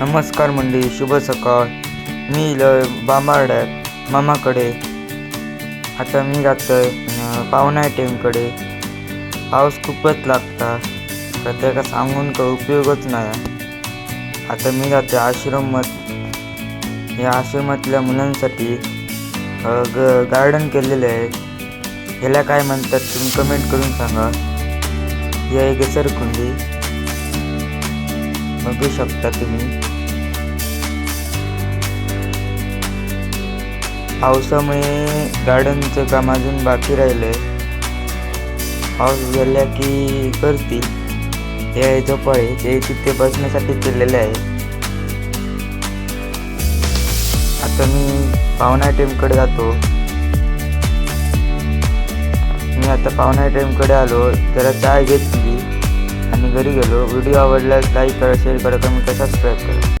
नमस्कार मंडळी शुभ सकाळ. मी ल बांबारड्यात मामाकडे. आता मी जातो आहे पाहुणा टेमकडे. पाऊस खूपच लागता. प्रत्येका सांगून काही उपयोगच नाही. आता मी जाते आश्रमात. या आश्रमातल्या मुलांसाठी ग गार्डन केलेलं आहे. ह्याला काय म्हणतात तुम्ही कमेंट करून सांगा. ही आहे घसरकुंडी बघू शकता तुम्ही? पावसामुळे गार्डनचं काम अजून बाकी राहिलंय. पाऊस गेला की करतील. हे आहे झोपाळे. ते तिथे बसण्यासाठी केलेले आहे. आता मी पाहुणा टेमकडे जातो. मी आता पाहुणा टेमकडे आलो. जरा चाय घेतली आणि घरी गेलो व्हिडिओ आवडल्यास लाईक करा शेअर करा कमेंट करा सबस्क्राईब करा.